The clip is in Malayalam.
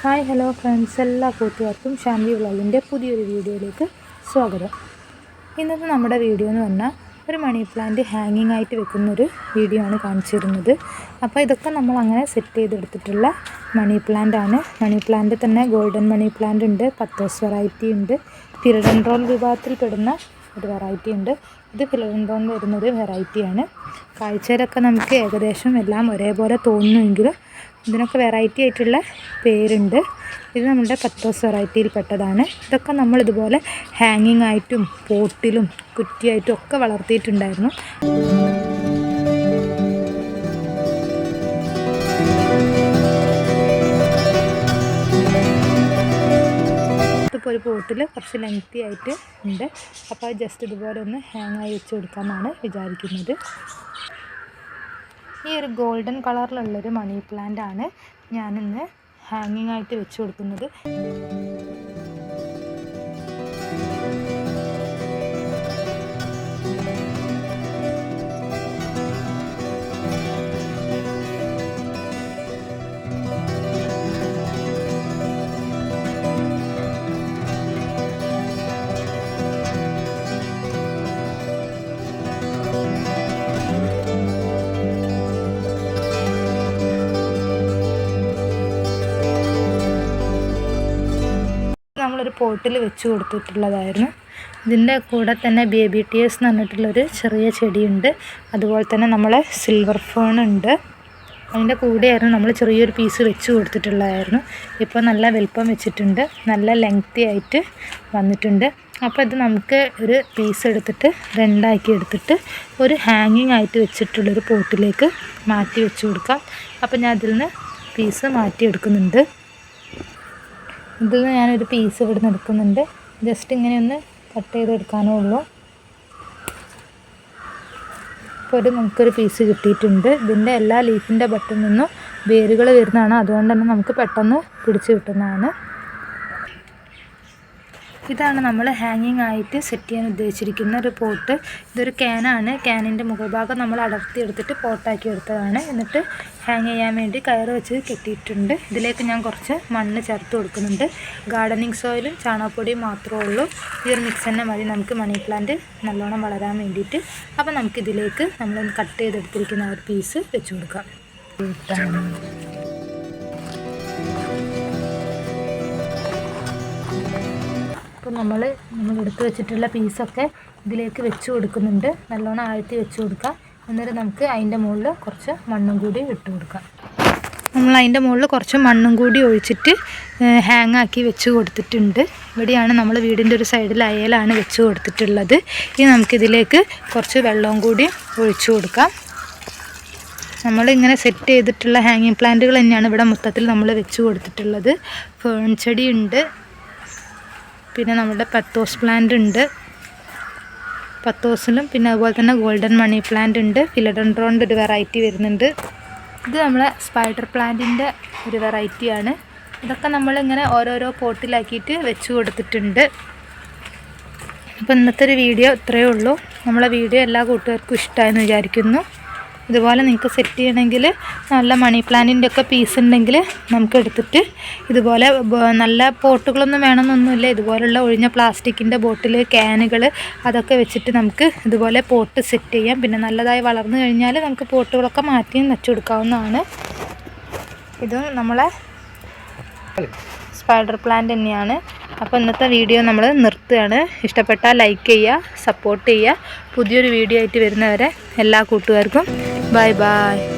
Hi hello friends. എല്ലാ കൂട്ടുകാർക്കും ഷാൻവി വ്ളോഗിന്റെ പുതിയൊരു വീഡിയോയിലേക്ക് സ്വാഗതം. ഇന്നത്തെ നമ്മുടെ വീഡിയോ എന്ന് പറഞ്ഞാൽ ഒരു മണി പ്ലാന്റ് ഹാങ്ങിങ് ആയിട്ട് വെക്കുന്ന ഒരു വീഡിയോ ആണ് കാണിച്ചിരുന്നത്. അപ്പോൾ ഇതൊക്കെ നമ്മൾ അങ്ങനെ സെറ്റ് ചെയ്തെടുത്തിട്ടുള്ള മണി പ്ലാന്റ് ആണ്. മണി പ്ലാന്റ് തന്നെ ഗോൾഡൻ മണി പ്ലാന്റ് ഉണ്ട് പത്തോസ് വെറൈറ്റി ഉണ്ട്. ഫിലഡൻഡ്രോൺ വിഭാഗത്തിൽപ്പെടുന്ന ഒരു വെറൈറ്റി ഉണ്ട്. ഇത് ഫിലഡൻഡ്രോൺ വരുന്നൊരു വെറൈറ്റിയാണ് കാഴ്ചയിലൊക്കെ നമുക്ക് ഏകദേശം എല്ലാം ഒരേപോലെ തോന്നുമെങ്കിലും ഇതിനൊക്കെ വെറൈറ്റി ആയിട്ടുള്ള പേരുണ്ട്. ഇത് നമ്മുടെ പത്തോസ് വെറൈറ്റിയിൽപ്പെട്ടതാണ് ഇതൊക്കെ നമ്മൾ ഇതുപോലെ ഹാങ്ങിങ് ആയിട്ടും പോട്ടിലും കുറ്റിയായിട്ടും ഒക്കെ വളർത്തിയിട്ടുണ്ടായിരുന്നു. ഇപ്പോൾ ഒരു പോട്ടിൽ കുറച്ച് ലെങ്തി ആയിട്ട് ഉണ്ട്. അപ്പോൾ ജസ്റ്റ് ഇതുപോലെ ഒന്ന് ഹാങ് ആയി വെച്ച് കൊടുക്കാമെന്നാണ് വിചാരിക്കുന്നത്. ഈ ഒരു ഗോൾഡൻ കളറിലുള്ളൊരു മണി പ്ലാന്റ് ആണ് ഞാനിന്ന് ഹാങ്ങിങ് ആയിട്ട് വെച്ചു കൊടുക്കുന്നത്. നമ്മളൊരു പോട്ടിൽ വെച്ച് കൊടുത്തിട്ടുള്ളതായിരുന്നു. ഇതിന്റെ കൂടെ തന്നെ ബേബി ടിയേഴ്സ് എന്ന് പറഞ്ഞിട്ടുള്ളൊരു ചെറിയ ചെടിയുണ്ട്. അതുപോലെ തന്നെ നമ്മളെ സിൽവർ ഫോണുണ്ട് ഉണ്ട്. അതിന്റെ കൂടെയായിരുന്നു നമ്മൾ ചെറിയൊരു പീസ് വെച്ച് കൊടുത്തിട്ടുള്ളതായിരുന്നു. ഇപ്പോൾ നല്ല വലുപ്പം വെച്ചിട്ടുണ്ട്. നല്ല ലെങ്തി ആയിട്ട് വന്നിട്ടുണ്ട്. അപ്പോൾ ഇത് നമുക്ക് ഒരു പീസ് എടുത്തിട്ട് രണ്ടാക്കി എടുത്തിട്ട് ഒരു ഹാങ്ങിങ് ആയിട്ട് വെച്ചിട്ടുള്ളൊരു പോട്ടിലേക്ക് മാറ്റി വെച്ച് കൊടുക്കാം. അപ്പോൾ ഞാൻ അതിൽ നിന്ന് പീസ് മാറ്റി എടുക്കുന്നുണ്ട് നിന്ന് ഞാനൊരു പീസ് ഇവിടെ നിന്ന് എടുക്കുന്നുണ്ട്. ജസ്റ്റ് ഇങ്ങനെ ഒന്ന് കട്ട് ചെയ്തെടുക്കാനേ ഉള്ളൂ. ഇപ്പോൾ ഒരു നമുക്കൊരു പീസ് കിട്ടിയിട്ടുണ്ട്. ഇതിന്റെ എല്ലാ ലീഫിന്റെ ബട്ടിൽ നിന്നും വേരുകൾ വരുന്നതാണ്. അതുകൊണ്ട് തന്നെ നമുക്ക് പെട്ടെന്ന് പിടിച്ച് കിട്ടുന്നതാണ്. ഇതാണ് നമ്മൾ ഹാങ്ങിങ് ആയിട്ട് സെറ്റ് ചെയ്യാൻ ഉദ്ദേശിച്ചിരിക്കുന്ന ഒരു പോട്ട് ഇതൊരു ക്യാനാണ് ക്യാനിന്റെ മുകൾഭാഗം നമ്മൾ അടർത്തി എടുത്തിട്ട് പോട്ടാക്കി എടുത്തതാണ്. എന്നിട്ട് ഹാങ് ചെയ്യാൻ വേണ്ടി കയറ് വെച്ച് കെട്ടിയിട്ടുണ്ട്. ഇതിലേക്ക് ഞാൻ കുറച്ച് മണ്ണ് ചേർത്ത് കൊടുക്കുന്നുണ്ട്. ഗാർഡനിങ് സോയിലും ചാണകപ്പൊടിയും മാത്രമേ ഉള്ളൂ. ഈ ഒരു മിക്സ് തന്നെ മതി നമുക്ക് മണി പ്ലാന്റ് നല്ലോണം വളരാൻ വേണ്ടിയിട്ട് അപ്പോൾ നമുക്കിതിലേക്ക് നമ്മൾ കട്ട് ചെയ്തെടുത്തിരിക്കുന്ന ഒരു പീസ് വെച്ച് കൊടുക്കാം. അപ്പോൾ നമ്മൾ നമ്മൾ എടുത്തു വെച്ചിട്ടുള്ള പീസൊക്കെ ഇതിലേക്ക് വെച്ച് കൊടുക്കുന്നുണ്ട്. നല്ലോണം ആഴ്ത്തി വെച്ച് കൊടുക്കാം. എന്നിട്ട് നമുക്ക് അതിന്റെ മുകളിൽ കുറച്ച് മണ്ണും കൂടി ഇട്ട് കൊടുക്കാം. നമ്മൾ അതിന്റെ മുകളിൽ കുറച്ച് മണ്ണും കൂടി ഒഴിച്ചിട്ട് ഹാങ് ആക്കി വെച്ച് കൊടുത്തിട്ടുണ്ട്. ഇവിടെയാണ് നമ്മൾ വീടിന്റെ ഒരു സൈഡിൽ അയലാണ് വെച്ച് കൊടുത്തിട്ടുള്ളത്. ഇനി നമുക്കിതിലേക്ക് കുറച്ച് വെള്ളവും കൂടി ഒഴിച്ചു കൊടുക്കാം. നമ്മളിങ്ങനെ സെറ്റ് ചെയ്തിട്ടുള്ള ഹാങ്ങിങ് പ്ലാന്റുകൾ തന്നെയാണ് ഇവിടെ മൊത്തത്തിൽ നമ്മൾ വെച്ച് കൊടുത്തിട്ടുള്ളത്. ഫേൺ ചെടി ഉണ്ട്. പിന്നെ നമ്മുടെ പത്തോസ് പ്ലാന്റ് ഉണ്ട്. പത്തോസിലും പിന്നെ അതുപോലെ തന്നെ ഗോൾഡൻ മണി പ്ലാന്റ് ഉണ്ട്. ഫിലഡൻഡ്രോണിന്റെ ഒരു വെറൈറ്റി വരുന്നുണ്ട്. ഇത് നമ്മളെ സ്പൈഡർ പ്ലാന്റിന്റെ ഒരു വെറൈറ്റിയാണ് ഇതൊക്കെ നമ്മളിങ്ങനെ ഓരോരോ പോട്ടിലാക്കിയിട്ട് വെച്ച് കൊടുത്തിട്ടുണ്ട്. അപ്പോൾ ഇന്നത്തെ ഒരു വീഡിയോ ഇത്രയേ ഉള്ളൂ. നമ്മളെ വീഡിയോ എല്ലാ കൂട്ടുകാർക്കും ഇഷ്ടമായെന്ന് വിചാരിക്കുന്നു. ഇതുപോലെ നിങ്ങൾക്ക് സെറ്റ് ചെയ്യണമെങ്കിൽ നല്ല മണി പ്ലാന്റിന്റെ ഒക്കെ പീസ് ഉണ്ടെങ്കിൽ നമുക്ക് എടുത്തിട്ട് ഇതുപോലെ നല്ല പോട്ടുകളൊന്നും വേണമെന്നൊന്നുമില്ല. ഇതുപോലുള്ള ഒഴിഞ്ഞ പ്ലാസ്റ്റിക്കിന്റെ ബോട്ടിൽ ക്യാനുകൾ അതൊക്കെ വെച്ചിട്ട് നമുക്ക് ഇതുപോലെ പോട്ട് സെറ്റ് ചെയ്യാം. പിന്നെ നല്ലതായി വളർന്നു കഴിഞ്ഞാൽ നമുക്ക് പോട്ടുകളൊക്കെ മാറ്റി നച്ചു കൊടുക്കാവുന്നതാണ്. ഇത് നമ്മളെ സ്പൈഡർ പ്ലാന്റ് തന്നെയാണ്. അപ്പോൾ ഇന്നത്തെ വീഡിയോ നമ്മൾ നിർത്തുകയാണ്. ഇഷ്ടപ്പെട്ടാൽ ലൈക്ക് ചെയ്യുക സപ്പോർട്ട് ചെയ്യുക. പുതിയൊരു വീഡിയോ ആയിട്ട് വരുന്നവരെ എല്ലാ കൂട്ടുകാർക്കും Bye-bye.